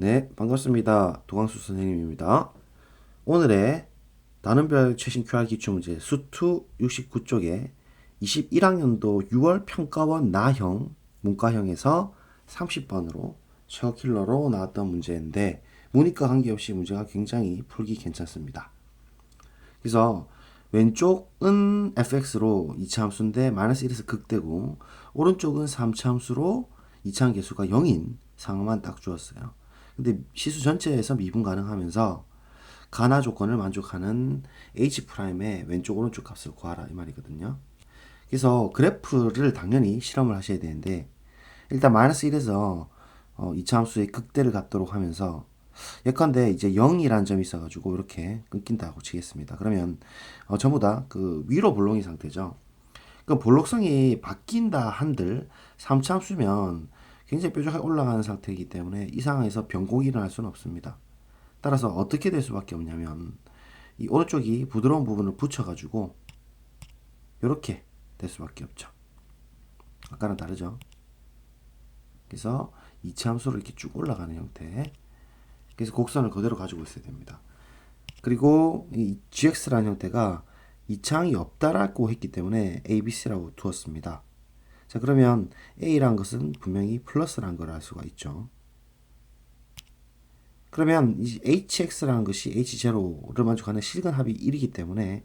네, 반갑습니다. 도광수 선생님입니다. 오늘의 나눔별 최신 QR 기출 문제 수투 69쪽에 21학년도 6월 평가원 나형 문과형에서 30번으로 최고 킬러로 나왔던 문제인데 문이과 관계없이 문제가 굉장히 풀기 괜찮습니다. 그래서 왼쪽은 fx로 2차 함수인데 마이너스 1에서 극대고 오른쪽은 3차 함수로 2차 계수가 0인 상황만 딱 주었어요. 근데 시수 전체에서 미분 가능하면서 가나 조건을 만족하는 H'의 왼쪽 오른쪽 값을 구하라 이 말이거든요. 그래서 그래프를 당연히 실험을 하셔야 되는데 일단 마이너스 1에서 어, 2차 함수의 극대를 갖도록 하면서 예컨대 이제 0이라는 점이 있어가지고 이렇게 끊긴다고 치겠습니다. 그러면 어, 전부 다 그 위로 볼록인 상태죠. 그 볼록성이 바뀐다 한들 3차 함수면 굉장히 뾰족하게 올라가는 상태이기 때문에 이 상황에서 변곡이 일어날 수는 없습니다. 따라서 어떻게 될 수밖에 없냐면 이 오른쪽이 부드러운 부분을 붙여가지고 이렇게 될 수밖에 없죠. 아까랑 다르죠. 그래서 이차 함수로 이렇게 쭉 올라가는 형태. 그래서 곡선을 그대로 가지고 있어야 됩니다. 그리고 이 gx라는 형태가 이차항이 없다라고 했기 때문에 abc라고 두었습니다. 자 그러면 a라는 것은 분명히 플러스라는 걸알 수가 있죠. 그러면 이 hx라는 것이 h0를 만족하는 실근 합이 1이기 때문에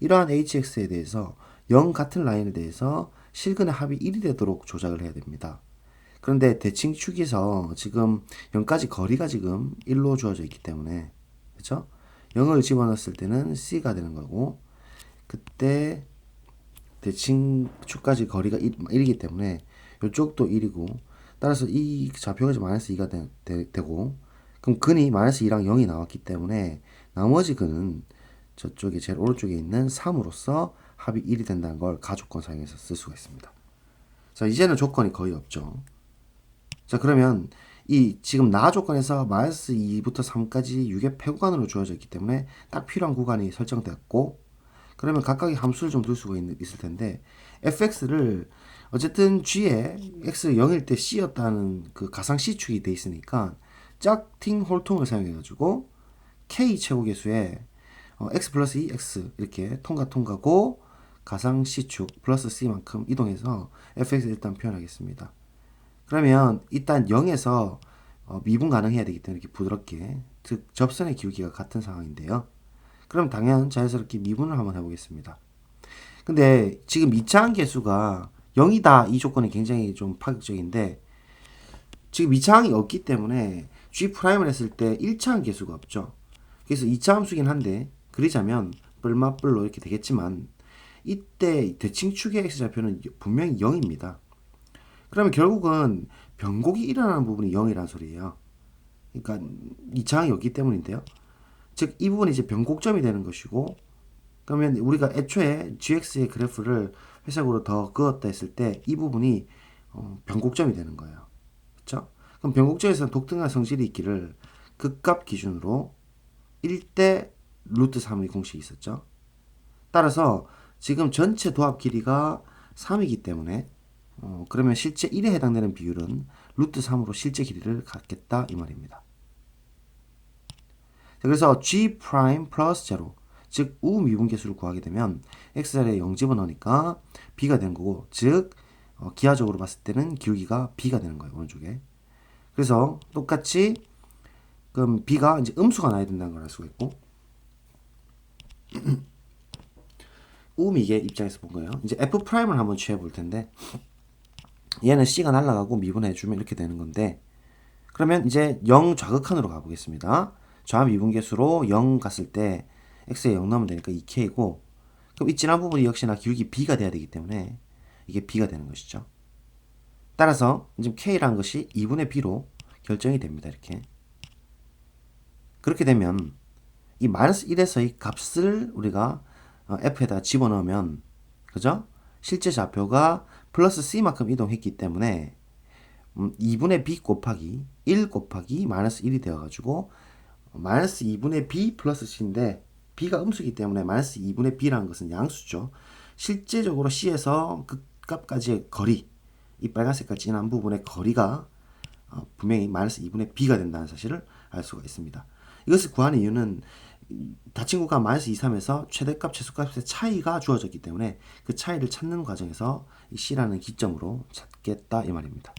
이러한 hx에 대해서 0 같은 라인에 대해서 실근의 합이 1이 되도록 조작을 해야 됩니다. 그런데 대칭 축에서 지금 0까지 거리가 지금 1로 주어져 있기 때문에 그렇죠? 0을 집어넣었을 때는 c가 되는 거고 그때 대칭축까지 거리가 1, 이기 때문에 이쪽도 1이고 따라서 이 좌표가 마이너스 2가 되, 되, 되고 그럼 근이 마이너스 2랑 0이 나왔기 때문에 나머지 근은 저쪽에 제일 오른쪽에 있는 3으로서 합이 1이 된다는 걸 가조건 사용해서 쓸 수가 있습니다. 자, 이제는 조건이 거의 없죠. 자, 그러면 이 지금 나 조건에서 마이너스 2부터 3까지 6의 폐구간으로 주어져 있기 때문에 딱 필요한 구간이 설정됐고 그러면 각각의 함수를 좀둘 수가 있, 있을 텐데 fx를 어쨌든 g에 x 0일 때 c였다는 그 가상 c축이 돼 있으니까 짝팅 홀통을 사용해 가지고 k 최고계수에 어, x 플러스 2 x 이렇게 통과 통과고 가상 c축 플러스 c만큼 이동해서 fx 일단 표현하겠습니다. 그러면 일단 0에서 어, 미분 가능해야 되기 때문에 이렇게 부드럽게 즉 접선의 기울기가 같은 상황인데요. 그럼 당연 자연스럽게 미분을 한번 해보겠습니다. 근데 지금 2차항 계수가 0이다 이 조건이 굉장히 좀 파격적인데 지금 2차 항이 없기 때문에 G 프라임을 했을 때 1차항 계수가 없죠. 그래서 2차 함수긴 한데 그리자면 뿔맛뿔로 이렇게 되겠지만 이때 대칭축의 x좌표는 분명히 0입니다. 그러면 결국은 변곡이 일어나는 부분이 0이라는 소리예요. 그러니까 2차 항이 없기 때문인데요. 즉 이 부분이 이제 변곡점이 되는 것이고 그러면 우리가 애초에 gx의 그래프를 회색으로 더 그었다 했을 때 이 부분이 어, 변곡점이 되는 거예요. 그렇죠? 그럼 변곡점에서는 독특한 성질이 있기를 극값 기준으로 1대 루트 3의 공식이 있었죠. 따라서 지금 전체 도합 길이가 3이기 때문에 어, 그러면 실제 1에 해당되는 비율은 루트 3으로 실제 길이를 갖겠다 이 말입니다. 그래서 g 프라임 플러스 제로 즉 우미분계수를 구하게 되면 x자리에 0 집어넣으니까 b가 되는 거고 즉 어, 기하적으로 봤을 때는 기울기가 b가 되는 거예요 오른쪽에. 그래서 똑같이 그럼 b가 이제 음수가 나야 된다는 걸 알 수가 있고 우미계 입장에서 본 거예요. 이제 f 프라임을 한번 취해 볼 텐데 얘는 c가 날라가고 미분해 주면 이렇게 되는 건데 그러면 이제 0 좌극한으로 가보겠습니다 좌미분계수로 0 갔을 때 x에 0 넣으면 되니까 2k고 그럼 이 진한 부분이 역시나 기울기 b가 돼야 되기 때문에 이게 b가 되는 것이죠. 따라서 지금 k라는 것이 2분의 b로 결정이 됩니다. 이렇게. 그렇게 되면 이 마이너스 1에서의 값을 우리가 어, f에다 집어넣으면 그죠? 실제 좌표가 플러스 c만큼 이동했기 때문에 2분의 음, b 곱하기 1 곱하기 마이너스 1이 되어가지고 마이너스 2분의 b 플러스 c인데 b가 음수이기 때문에 마이너스 2분의 b라는 것은 양수죠. 실제적으로 c에서 그 값까지의 거리, 이 빨간색깔 진한 부분의 거리가 어, 분명히 마이너스 2분의 b가 된다는 사실을 알 수가 있습니다. 이것을 구하는 이유는 닫힌 구가 마이너스 2, 3에서 최대값, 최소값의 차이가 주어졌기 때문에 그 차이를 찾는 과정에서 이 c라는 기점으로 찾겠다 이 말입니다.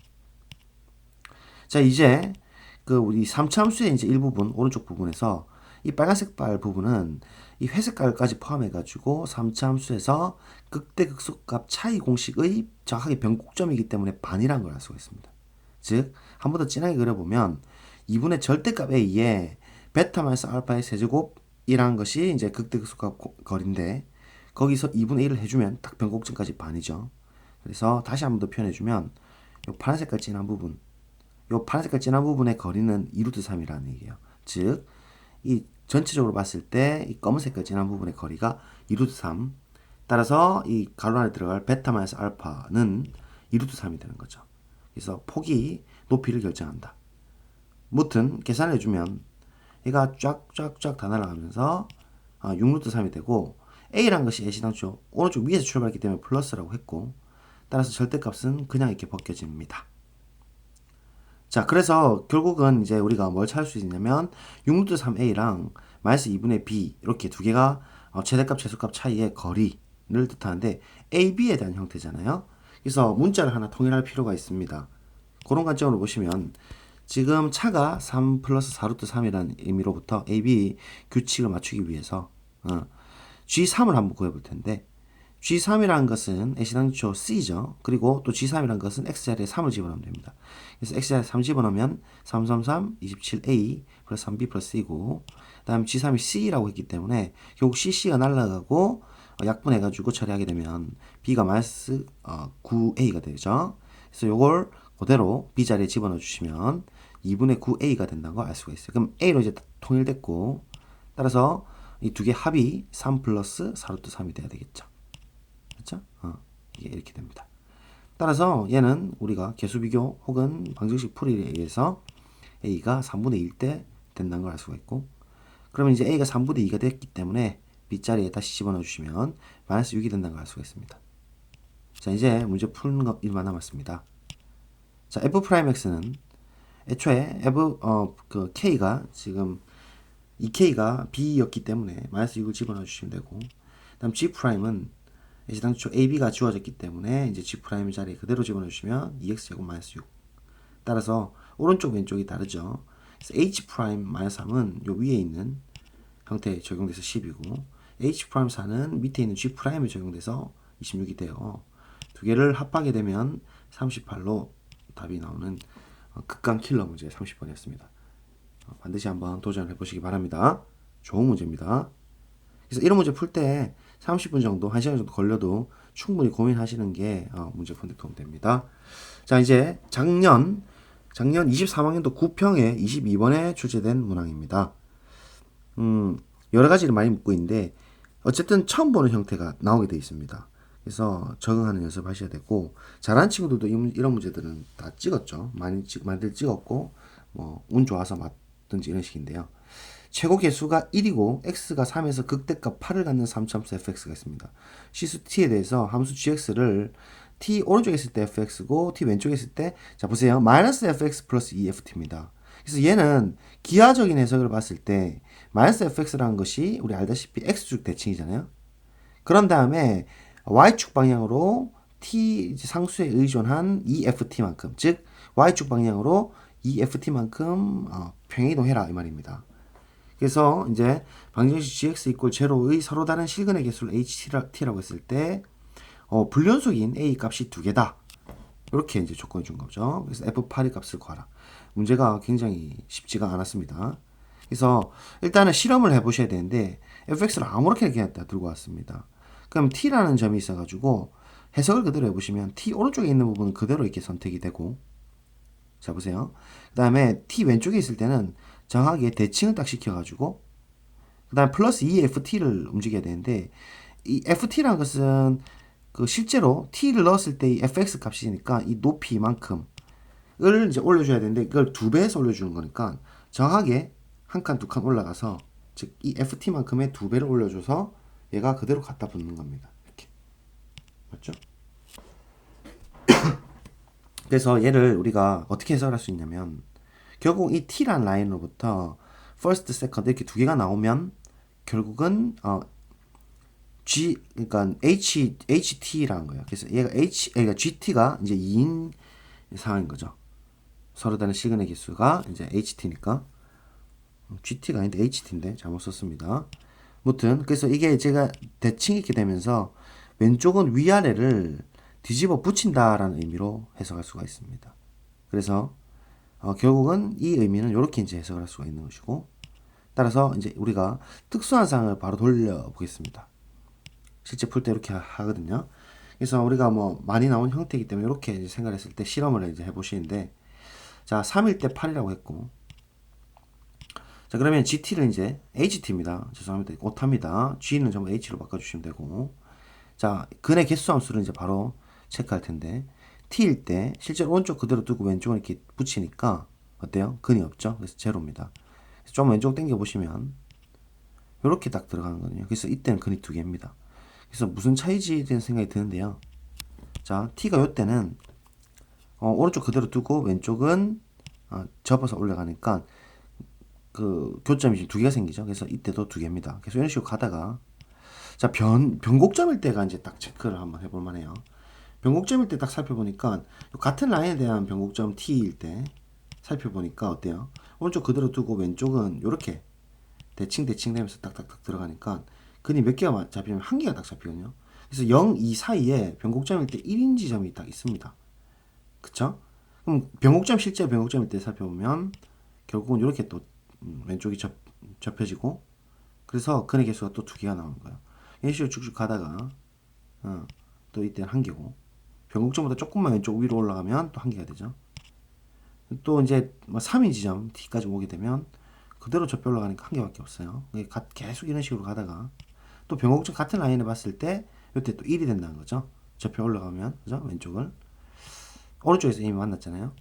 자 이제 그 우리 3차 함수의 이제 일부분 오른쪽 부분에서 이 빨간색 발 부분은 이 회색깔까지 포함해 가지고 3차 함수에서 극대 극소값 차이 공식의 정확하게 변곡점이기 때문에 반이라는 걸 알 수가 있습니다. 즉 한 번 더 진하게 그려보면 2분의 절대값 a에 베타 마이너스 알파의 세제곱이라는 것이 이제 극대 극소값 고- 거리인데 거기서 2분의 1을 해주면 딱 변곡점까지 반이죠. 그래서 다시 한 번 더 표현해주면 요 파란색깔 진한 부분 요 파란색깔 진한 부분의 거리는 2루트 3이라는 얘기예요. 즉, 이 전체적으로 봤을 때 이 검은색깔 진한 부분의 거리가 2루트 3. 따라서 이 가로 안에 들어갈 베타 마이너스 알파는 2루트 3이 되는 거죠. 그래서 폭이 높이를 결정한다. 무튼 계산해 주면 얘가 쫙쫙쫙 다 날아가면서 아, 6루트 3이 되고 a란 것이 애시당초 오른쪽 위에서 출발했기 때문에 플러스라고 했고 따라서 절대값은 그냥 이렇게 벗겨집니다. 자, 그래서 결국은 이제 우리가 뭘 찾을 수 있냐면 6루트 3a랑 마이너스 2분의 b 이렇게 두 개가 어, 최대값 최소값 차이의 거리를 뜻하는데 ab에 대한 형태잖아요. 그래서 문자를 하나 통일할 필요가 있습니다. 그런 관점으로 보시면 지금 차가 3 플러스 4루트 3이라는 의미로부터 ab 규칙을 맞추기 위해서 어, g3을 한번 구해볼 텐데 G3이라는 것은 애시당초 C죠. 그리고 또 G3이라는 것은 X자리에 3을 집어넣으면 됩니다. 그래서 X자리에 3 집어넣으면 3, 3, 3, 27A 플러스 3B 플러스 C고 그 다음에 G3이 C라고 했기 때문에 결국 CC가 날라가고 어, 약분해가지고 처리하게 되면 B가 마이너스 어, 9A가 되죠. 그래서 요걸 그대로 B자리에 집어넣어 주시면 2분의 9A가 된다는 걸 알 수가 있어요. 그럼 A로 이제 통일됐고 따라서 이 두 개 합이 3 플러스 4루트 3이 돼야 되겠죠. 그렇죠? 어, 이게 이렇게 됩니다. 따라서 얘는 우리가 개수 비교 혹은 방정식 풀이에 의해서 a가 3분의 1 때 된다는 걸 알 수가 있고 그러면 이제 a가 3분의 2가 됐기 때문에 b자리에 다시 집어넣어 주시면 마이너스 6이 된다는 걸 알 수가 있습니다. 자 이제 문제 푸는 것 일만 남았습니다. 자 f 프라임 x는 애초에 f 어 그 k가 지금 이 k가 b였기 때문에 마이너스 6을 집어넣어 주시면 되고 그다음 g 프라임은 애시당초 AB가 지워졌기 때문에 이제 G 자리에 그대로 집어넣으시면 2x 제곱 마이너스 6. 따라서 오른쪽 왼쪽이 다르죠. H 프라임 마이너스 3은 요 위에 있는 형태에 적용돼서 10이고 H 프라임 4는 밑에 있는 G 프라임에 적용돼서 26이 돼요. 두 개를 합하게 되면 38로 답이 나오는 어, 극강 킬러 문제 30번이었습니다. 어, 반드시 한번 도전해 보시기 바랍니다. 좋은 문제입니다. 그래서 이런 문제 풀 때 30분 정도, 1시간 정도 걸려도 충분히 고민하시는 게 어, 문제 데 도움됩니다. 자, 이제 작년 작년 23학년도 9평에 22번에 출제된 문항입니다. 음, 여러 가지를 많이 묻고 있는데 어쨌든 처음 보는 형태가 나오게 되어 있습니다. 그래서 적응하는 연습 하셔야 되고 잘하는 친구들도 이런 문제들은 다 찍었죠. 많이 찍, 많이들 찍었고 뭐 운 좋아서 맞든지 이런 식인데요. 최고 개수가 1이고 x가 3에서 극대값 8을 갖는 3참수 fx가 있습니다. 시수 t에 대해서 함수 gx를 t 오른쪽에 있을 때 fx고 t 왼쪽에 있을 때 자 보세요. 마이너스 fx 플러스 2ft입니다. 그래서 얘는 기하적인 해석을 봤을 때 마이너스 fx라는 것이 우리 알다시피 x축 대칭이잖아요. 그런 다음에 y축 방향으로 t 상수에 의존한 EFT만큼 즉 y축 방향으로 EFT만큼 어, 평행이동해라 이 말입니다. 그래서 이제 방정식 gx 이꼴 제로의 서로 다른 실근의 개수를 ht라고 했을 때 어, 불연속인 a 값이 두 개다. 이렇게 이제 조건을 준 거죠. 그래서 f8의 값을 구하라. 문제가 굉장히 쉽지가 않았습니다. 그래서 일단은 실험을 해보셔야 되는데 fx를 아무렇게나 그냥 다 들고 왔습니다. 그럼 t라는 점이 있어가지고 해석을 그대로 해보시면 t 오른쪽에 있는 부분은 그대로 이렇게 선택이 되고 자 보세요. 그 다음에 t 왼쪽에 있을 때는 정확하게 대칭을 딱 시켜가지고 그 다음에 플러스 2ft를 움직여야 되는데 이 ft라는 것은 그 실제로 t를 넣었을 때 이 fx 값이니까 이 높이만큼을 이제 올려줘야 되는데 그걸 두 배에서 올려주는 거니까 정확하게 한 칸 두 칸 올라가서 즉 이 ft만큼의 두 배를 올려줘서 얘가 그대로 갖다 붙는 겁니다. 이렇게 맞죠? 그래서 얘를 우리가 어떻게 해석할 수 있냐면 결국 이 t란 라인으로부터 first, second 이렇게 두 개가 나오면 결국은 어 G 그러니까 H HT라는 거예요. 그래서 얘가 H 그러니까 GT가 이제 2인 상황인 거죠. 서로 다른 시그널 개수가 이제 HT니까 GT가 아닌데 HT인데 잘못 썼습니다. 무튼 그래서 이게 제가 대칭 있게 되면서 왼쪽은 위아래를 뒤집어 붙인다라는 의미로 해석할 수가 있습니다. 그래서 어, 결국은 이 의미는 이렇게 이제 해석을 할 수가 있는 것이고 따라서 이제 우리가 특수한 상을 바로 돌려 보겠습니다. 실제 풀 때 이렇게 하- 하거든요. 그래서 우리가 뭐 많이 나온 형태이기 때문에 이렇게 이제 생각을 했을 때 실험을 이제 해보시는데 자 3일 때 8이라고 했고 자 그러면 GT를 이제 HT입니다. 죄송합니다. 오타입니다. G는 전부 H로 바꿔주시면 되고 자 근의 개수 함수를 이제 바로 체크할 텐데 T일 때 실제로 오른쪽 그대로 두고 왼쪽을 이렇게 붙이니까 어때요? 근이 없죠? 그래서 제로입니다. 그래서 좀 왼쪽 당겨 보시면 이렇게 딱 들어가는 거든요. 그래서 이때는 근이 두 개입니다. 그래서 무슨 차이지 되는 생각이 드는데요. 자 T가 요때는 어, 오른쪽 그대로 두고 왼쪽은 어, 접어서 올라가니까 그 교점이 지금 두 개가 생기죠. 그래서 이때도 두 개입니다. 그래서 이런 식으로 가다가 자 변, 변곡점일 때가 이제 딱 체크를 한번 해볼 만해요. 변곡점일 때 딱 살펴보니까 요 같은 라인에 대한 변곡점 T일 때 살펴보니까 어때요? 오른쪽 그대로 두고 왼쪽은 이렇게 대칭 대칭 되면서 딱딱딱 들어가니까 근이 몇 개가 마- 잡히면 한 개가 딱 잡히거든요. 그래서 0, 2 사이에 변곡점일 때 1인 지 점이 딱 있습니다. 그쵸? 그럼 변곡점 실제 변곡점일 때 살펴보면 결국은 이렇게 또 음, 왼쪽이 접, 접혀지고 그래서 근의 개수가 또 두 개가 나오는 거예요. 식으로 쭉쭉 가다가 어, 또 이때는 한 개고 변곡점보다 조금만 왼쪽 위로 올라가면 또한 개가 되죠. 또 이제 뭐 3인 지점 T까지 오게 되면 그대로 접혀 올라가니까 한 개밖에 없어요. 계속 이런 식으로 가다가 또 변곡점 같은 라인에 봤을 때 이때 또 1이 된다는 거죠. 접혀 올라가면 그죠? 왼쪽을 오른쪽에서 이미 만났잖아요.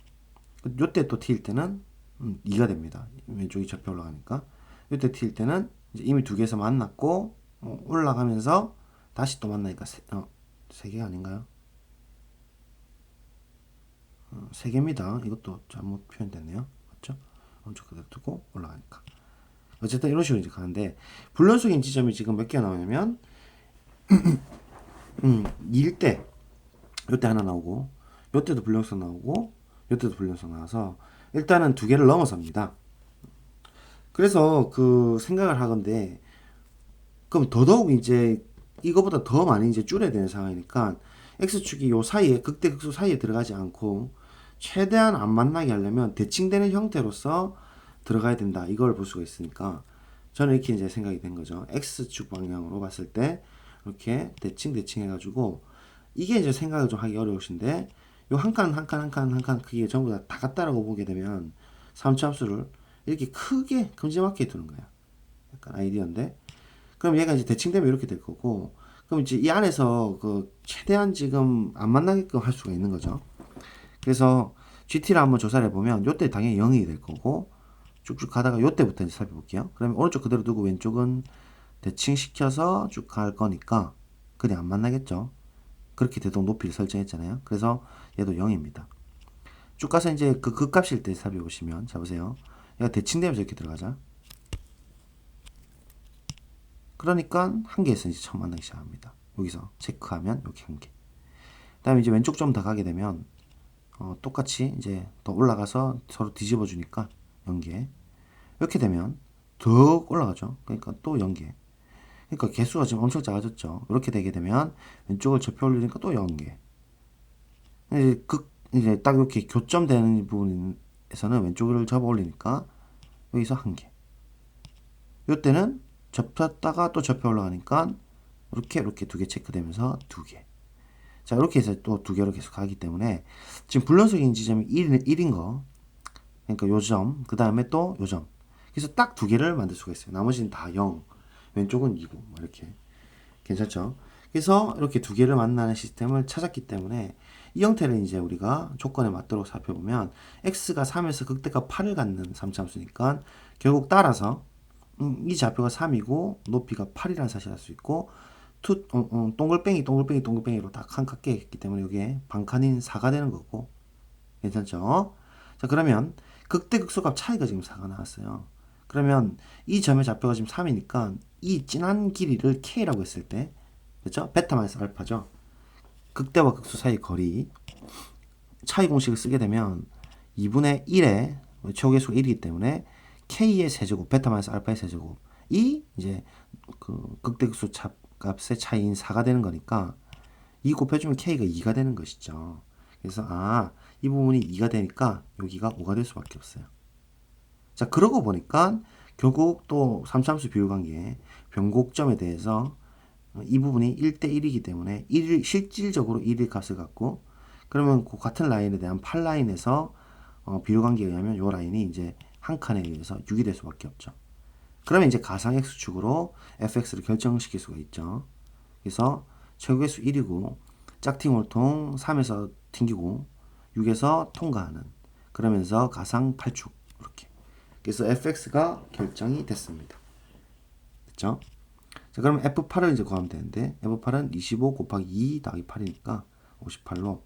요때 또 T일 때는 음, 2가 됩니다. 왼쪽이 접혀 올라가니까 요때 T일 때는 이미 두 개에서 만났고 어, 올라가면서 다시 또 만나니까 세, 어, 세 개가 아닌가요? 어, 세 개입니다. 이것도 잘못 표현됐네요. 맞죠? 오른쪽 그대로 두고 올라가니까. 어쨌든 이런 식으로 이제 가는데 불연속인 지점이 지금 몇 개가 나오냐면 음, 2일 때 요때 하나 나오고 요때도 불연속 나오고 요때도 불연속 나와서 일단은 두 개를 넘어섭니다. 그래서 그 생각을 하건데 그럼 더더욱 이제 이거보다 더 많이 이제 줄여야 되는 상황이니까 x축이 요 사이에 극대 극소 사이에 들어가지 않고 최대한 안 만나게 하려면 대칭되는 형태로서 들어가야 된다. 이걸 볼 수가 있으니까 저는 이렇게 이제 생각이 된 거죠. X축 방향으로 봤을 때 이렇게 대칭 대칭 해가지고 이게 이제 생각을 좀 하기 어려우신데 요 한 칸 한 칸 한 칸 한 칸 크기에 전부 다, 다 같다라고 보게 되면 삼차 함수를 이렇게 크게 큼지막하게 두는 거야. 약간 아이디어인데. 그럼 얘가 이제 대칭되면 이렇게 될 거고 그럼 이제 이 안에서 그 최대한 지금 안 만나게끔 할 수가 있는 거죠. 그래서 GT를 한번 조사를 해보면 요때 당연히 0이 될 거고 쭉쭉 가다가 요때부터 이제 살펴볼게요. 그러면 오른쪽 그대로 두고 왼쪽은 대칭 시켜서 쭉 갈 거니까 그냥 안 만나겠죠. 그렇게 되도록 높이를 설정했잖아요. 그래서 얘도 0입니다. 쭉 가서 이제 그 극값일 때 살펴보시면 자 보세요. 얘가 대칭되면서 이렇게 들어가자. 그러니까 한 개에서 이제 처음 만나기 시작합니다. 여기서 체크하면 여기 한 개. 그 다음에 이제 왼쪽 좀 더 가게 되면 어, 똑같이 이제 더 올라가서 서로 뒤집어 주니까 연계. 이렇게 되면 더 올라가죠. 그러니까 또 연계. 그러니까 개수가 지금 엄청 작아졌죠. 이렇게 되게 되면 왼쪽을 접혀 올리니까 또 연계. 이제 극 이제 딱 이렇게 교점되는 부분에서는 왼쪽을 접어 올리니까 여기서 한 개. 요때는 접혔다가 또 접혀 올라가니까 이렇게 이렇게 두 개 체크되면서 두 개. 자 이렇게 해서 또 두 개로 계속 가기 때문에 지금 불연속인 지점이 1인, 1인 거. 그러니까 요 점 그 다음에 또 요 점. 그래서 딱 두 개를 만들 수가 있어요. 나머지는 다 0 왼쪽은 2고. 뭐 이렇게. 괜찮죠? 그래서 이렇게 두 개를 만나는 시스템을 찾았기 때문에 이 형태를 이제 우리가 조건에 맞도록 살펴보면 x가 3에서 극대가 8을 갖는 삼차함수니까 결국 따라서 음, 이 좌표가 3이고 높이가 8이라는 사실을 알 수 있고 투, 어, 어, 동글뱅이 동글뱅이 동글뱅이로 딱한칸 깨있기 때문에 이게 반칸인 4가 되는 거고 괜찮죠? 자, 그러면 극대 극소값 차이가 지금 4가 나왔어요. 그러면 이 점의 좌표가 지금 3이니까 이 진한 길이를 k라고 했을 때 그렇죠? 베타 마이너스 알파죠. 극대와 극소 사이 거리 차이 공식을 쓰게 되면 2분의 1의 최고계수가 1이기 때문에 k의 세제곱 베타 마이너스 알파의 세제곱이 이제 그 극대 극소 차- 값의 차이인 4가 되는 거니까 2 곱해주면 k가 2가 되는 것이죠. 그래서 아 이 부분이 2가 되니까 여기가 5가 될 수밖에 없어요. 자 그러고 보니까 결국 또 삼차함수 비율 관계 변곡점에 대해서 어, 이 부분이 1대1이기 때문에 1일, 실질적으로 1일 값을 갖고 그러면 그 같은 라인에 대한 8라인에서 어, 비율 관계에 의하면 이 라인이 이제 한 칸에 의해서 6이 될 수밖에 없죠. 그러면 이제 가상 x축으로 fx를 결정시킬 수가 있죠. 그래서 최고계수 1이고 짝퉁홀통 3에서 튕기고 6에서 통과하는 그러면서 가상 8축 이렇게 그래서 fx가 결정이 됐습니다. 됐죠? 자 그러면 f8을 이제 구하면 되는데 f8은 25 곱하기 2 더하기 8이니까 58로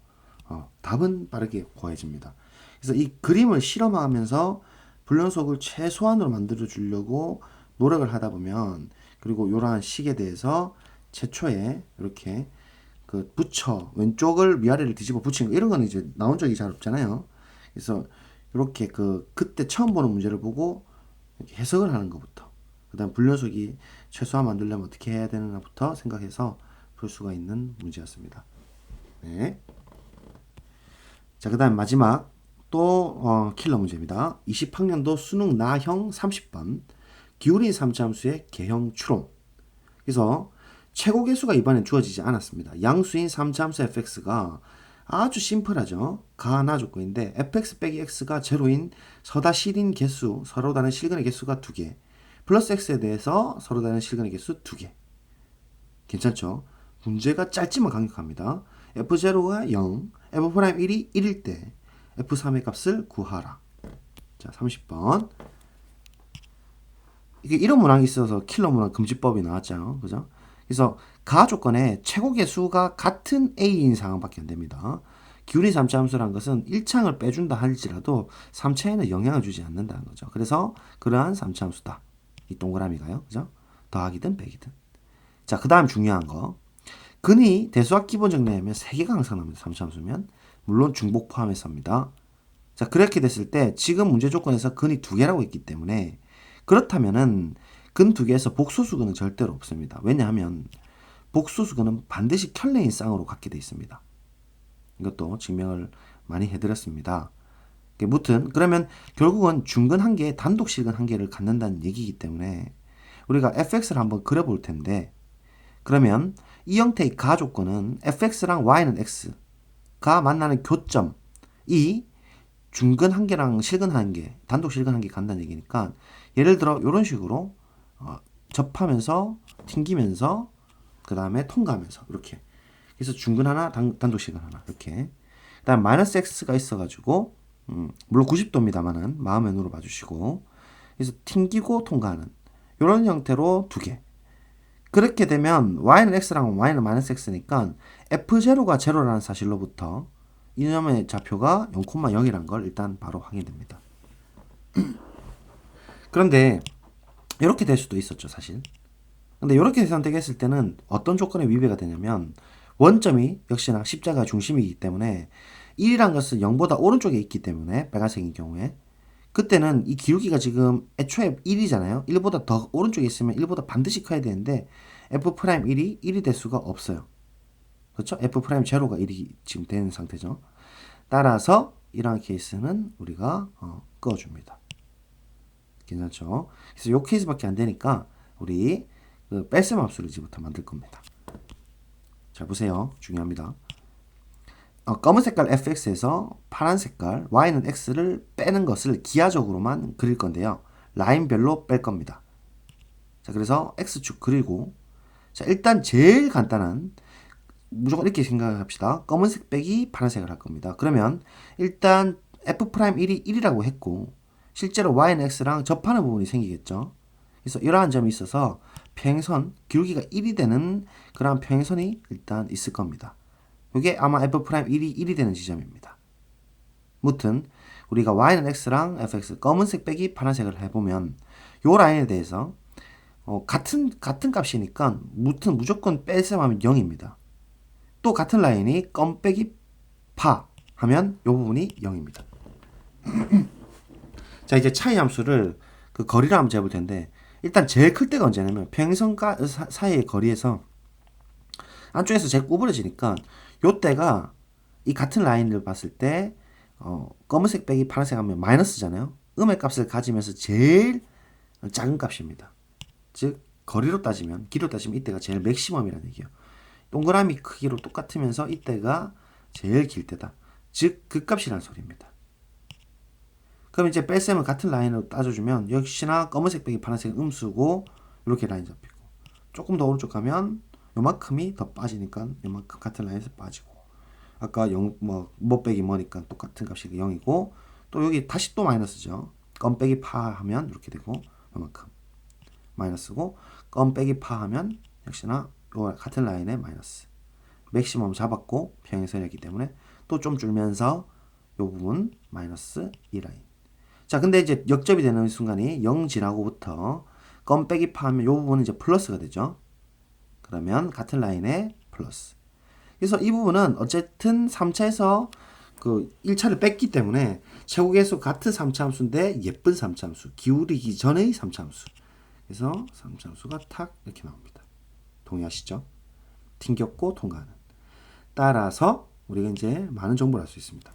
어, 답은 빠르게 구해집니다. 그래서 이 그림을 실험하면서 불연속을 최소한으로 만들어 주려고 노력을 하다 보면 그리고 이러한 식에 대해서 최초에 이렇게 그 붙여 왼쪽을 위아래를 뒤집어 붙이는 거 이런 거는 이제 나온 적이 잘 없잖아요. 그래서 이렇게 그 그때 처음 보는 문제를 보고 해석을 하는 것부터 그다음 불연속이 최소한 만들려면 어떻게 해야 되는가부터 생각해서 풀 수가 있는 문제였습니다. 네. 자, 그다음 마지막 또 어, 킬러 문제입니다. 20학년도 수능 나형 30번 기울인 삼차함수의 개형 추론. 그래서 최고 계수가 이번엔 주어지지 않았습니다. 양수인 삼차함수 fx가 아주 심플하죠. 가나 조건인데 fx 빼기 x가 제로인 서다 실인 개수, 서로 다른 실근의 개수가 두 개. 플러스 x에 대해서 서로 다른 실근의 개수 두 개. 괜찮죠? 문제가 짧지만 강력합니다. f0가 0, f'1이 1일 때 f3의 값을 구하라. 자, 30번. 이게 이런 문항이 있어서 킬러 문항 금지법이 나왔잖아요. 그죠? 그래서 가 조건에 최고 개수가 같은 a인 상황밖에 안 됩니다. 기울이 3차 함수라는 것은 1창을 빼준다 할지라도 3차에는 영향을 주지 않는다는 거죠. 그래서 그러한 3차 함수다. 이 동그라미가요. 그죠? 더하기든 빼기든. 자, 그 다음 중요한 거. 근이 대수학 기본 정리하면 3개가 항상 나옵니다. 3차 함수면. 물론 중복 포함해서입니다. 자, 그렇게 됐을 때 지금 문제 조건에서 근이 두 개라고 있기 때문에 그렇다면은 근 두 개에서 복소수근은 절대로 없습니다. 왜냐하면 복소수근은 반드시 켤레인 쌍으로 갖게 돼 있습니다. 이것도 증명을 많이 해드렸습니다. 무튼 그러면 결국은 중근 한 개, 단독 실근 한 개를 갖는다는 얘기이기 때문에 우리가 fx를 한번 그려볼 텐데 그러면 이 형태의 가 조건은 fx랑 y는 x 가 만나는 교점. 이 중근 한 개랑 실근 한 개, 단독 실근 한 개 간다는 얘기니까 예를 들어 이런 식으로 어, 접하면서 튕기면서 그 다음에 통과하면서 이렇게. 그래서 중근 하나, 단, 단독 실근 하나 이렇게. 그다음 마이너스 x가 있어가지고 음, 물론 90도입니다만은 마음의 눈으로 봐주시고. 그래서 튕기고 통과하는 이런 형태로 두 개. 그렇게 되면 y는 x랑 y는 마이너스 x니까 f0가 제로라는 사실로부터 이념의 좌표가 0,0이라는 걸 일단 바로 확인됩니다. 그런데 이렇게 될 수도 있었죠, 사실. 근데 이렇게 선택했을 때는 어떤 조건에 위배가 되냐면 원점이 역시나 십자가 중심이기 때문에 1이란 것은 0보다 오른쪽에 있기 때문에 빨간색인 경우에 그때는 이 기울기가 지금 애초에 1이잖아요. 1보다 더 오른쪽에 있으면 1보다 반드시 커야 되는데 f'1이 1이 될 수가 없어요. 그렇죠? f'0가 1이 지금 된 상태죠. 따라서 이러한 케이스는 우리가 어, 끄어줍니다. 괜찮죠? 그래서 이 케이스밖에 안 되니까 우리 그 뺄셈 함수를 이제부터 만들 겁니다. 자 보세요. 중요합니다. 어, 검은 색깔 fx에서 파란 색깔 y는 x를 빼는 것을 기하적으로만 그릴 건데요. 라인별로 뺄 겁니다. 자 그래서 x축 그리고 자 일단 제일 간단한 무조건 이렇게 생각합시다. 검은색 빼기 파란색을 할 겁니다. 그러면 일단 f'1이 1이라고 했고 실제로 y는 x랑 접하는 부분이 생기겠죠. 그래서 이러한 점이 있어서 평행선 기울기가 1이 되는 그러한 평행선이 일단 있을 겁니다. 이게 아마 f'1이 1이 되는 지점입니다. 무튼 우리가 y는 x랑 fx 검은색 빼기 파란색을 해보면 요 라인에 대해서 어, 같은 같은 값이니까 무튼 무조건 뺄셈하면 0입니다. 또 같은 라인이 검 빼기 파 하면 요 부분이 0입니다. 자 이제 차이 함수를 그 거리를 한번 재볼 텐데 일단 제일 클 때가 언제냐면 평행선과 사- 사이의 거리에서 안쪽에서 제일 구부러지니까 요 때가 이 같은 라인을 봤을 때 어, 검은색 빼기 파란색 하면 마이너스잖아요. 음의 값을 가지면서 제일 작은 값입니다. 즉 거리로 따지면 길이로 따지면 이때가 제일 맥시멈이라는 얘기예요. 동그라미 크기로 똑같으면서 이때가 제일 길 때다. 즉그 값이라는 소리입니다. 그럼 이제 뺄셈을 같은 라인으로 따져주면 역시나 검은색 빼기 파란색 음수고 이렇게 라인 잡히고 조금 더 오른쪽 가면 요만큼이 더 빠지니까 요만큼 같은 라인에서 빠지고. 아까 0 뭐 뭐 빼기 뭐니까 똑같은 값이 0이고 또 여기 다시 또 마이너스죠. 껌 빼기 파 하면 이렇게 되고 요만큼. 마이너스고 껌 빼기 파 하면 역시나 요 같은 라인에 마이너스. 맥시멈 잡았고 평행선이었기 때문에 또 좀 줄면서 요 부분 마이너스 이 라인. 자 근데 이제 역접이 되는 순간이 0 지나고부터 껌 빼기 파 하면 요 부분은 이제 플러스가 되죠 그러면 같은 라인에 플러스. 그래서 이 부분은 어쨌든 3차에서 그 1차를 뺐기 때문에 최고 계수 같은 3차 함수인데 예쁜 3차 함수 기울이기 전의 3차 함수. 그래서 3차 함수가 탁 이렇게 나옵니다. 동의하시죠? 튕겼고 통과하는. 따라서 우리가 이제 많은 정보를 알 수 있습니다.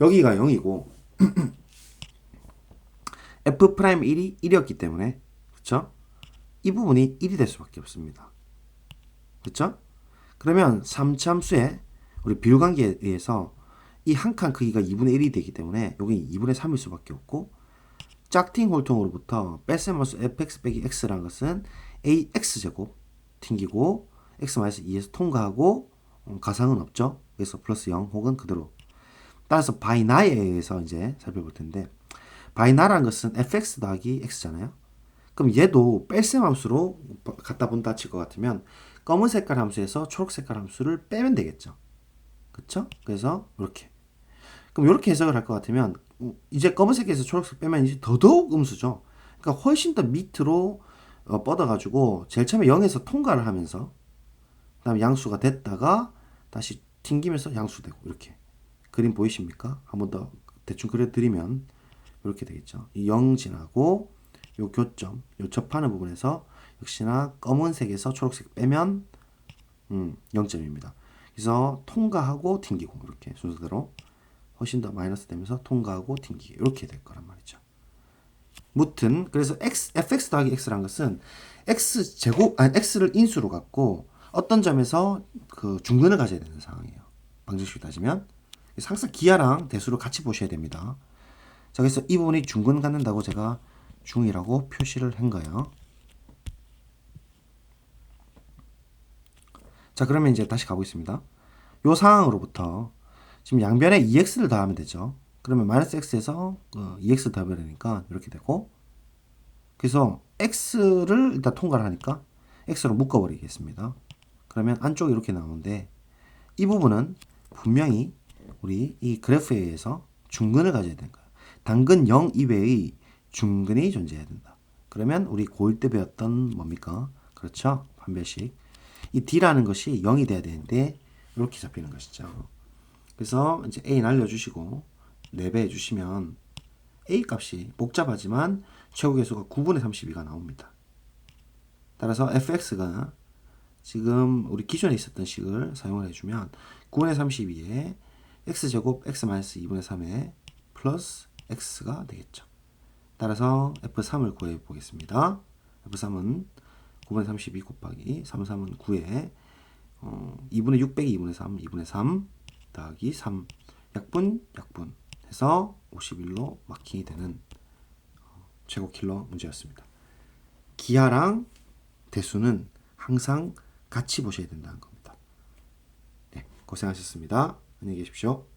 여기가 0이고 f 프라임 1이 1이었기 때문에 그렇죠? 이 부분이 1이 될 수밖에 없습니다 그렇죠? 그러면 3참수의 우리 비율 관계에 의해서 이 한 칸 크기가 2분의 1이 되기 때문에 여기 2분의 3일 수밖에 없고 짝팅 홀통으로부터 뺄셈함수 fx 빼기 x라는 것은 ax제곱 튕기고 x-2에서 통과하고 음, 가상은 없죠. 그래서 플러스 0 혹은 그대로 따라서 바이나에 의해서 이제 살펴볼 텐데 바이나라는 것은 fx 더하기 x잖아요. 그럼 얘도 뺄셈 함수로 갖다 본다 칠 것 같으면 검은 색깔 함수에서 초록 색깔 함수를 빼면 되겠죠. 그쵸? 그래서 이렇게. 그럼 이렇게 해석을 할 것 같으면 음, 이제 검은색에서 초록색 빼면 이제 더더욱 음수죠. 그러니까 훨씬 더 밑으로 어, 뻗어가지고 제일 처음에 0에서 통과를 하면서 그다음 양수가 됐다가 다시 튕기면서 양수되고 이렇게 그림 보이십니까? 한 번 더 대충 그려드리면 이렇게 되겠죠. 이 0 지나고 요 교점, 요 접하는 부분에서 역시나 검은색에서 초록색 빼면 음, 0점입니다. 그래서 통과하고 튕기고 이렇게 순서대로 훨씬 더 마이너스 되면서 통과하고 튕기기 이렇게 될 거란 말이죠. 무튼 그래서 x fx 더하기 x란 것은 x 제곱 아니 x를 인수로 갖고 어떤 점에서 그 중근을 가져야 되는 상황이에요. 방정식으로 따지면 항상 기하랑 대수를 같이 보셔야 됩니다. 자 그래서 이 부분이 중근 갖는다고 제가 중이라고 표시를 한 거예요. 자 그러면 이제 다시 가보겠습니다. 요 상황으로부터 지금 양변에 2x를 더하면 되죠. 그러면 마이너스 x에서 어, 2x 더해버리니까 이렇게 되고 그래서 x를 일단 통과를 하니까 x로 묶어버리겠습니다. 그러면 안쪽이 이렇게 나오는데 이 부분은 분명히 우리 이 그래프에 의해서 중근을 가져야 되는 거예요. 당근 0 이외의 중근이 존재해야 된다. 그러면 우리 고1 때 배웠던 뭡니까? 그렇죠? 판별식. 이 d라는 것이 0이 돼야 되는데 이렇게 잡히는 것이죠. 그래서 이제 a 날려주시고 4배 해주시면 a 값이 복잡하지만 최고계수가 9분의 32가 나옵니다. 따라서 fx가 지금 우리 기존에 있었던 식을 사용을 해주면 9분의 32에 x제곱 x-2분의 3에 플러스 x가 되겠죠. 따라서 f3을 구해 보겠습니다. f3은 9분의 32 곱하기 3, 3은 9에 어, 2분의 6 빼기 2분의 3, 2분의 3 더하기 3 약분 약분 해서 51로 마킹이 되는 어, 최고 킬러 문제였습니다. 기하랑 대수는 항상 같이 보셔야 된다는 겁니다. 네, 고생하셨습니다. 안녕히 계십시오.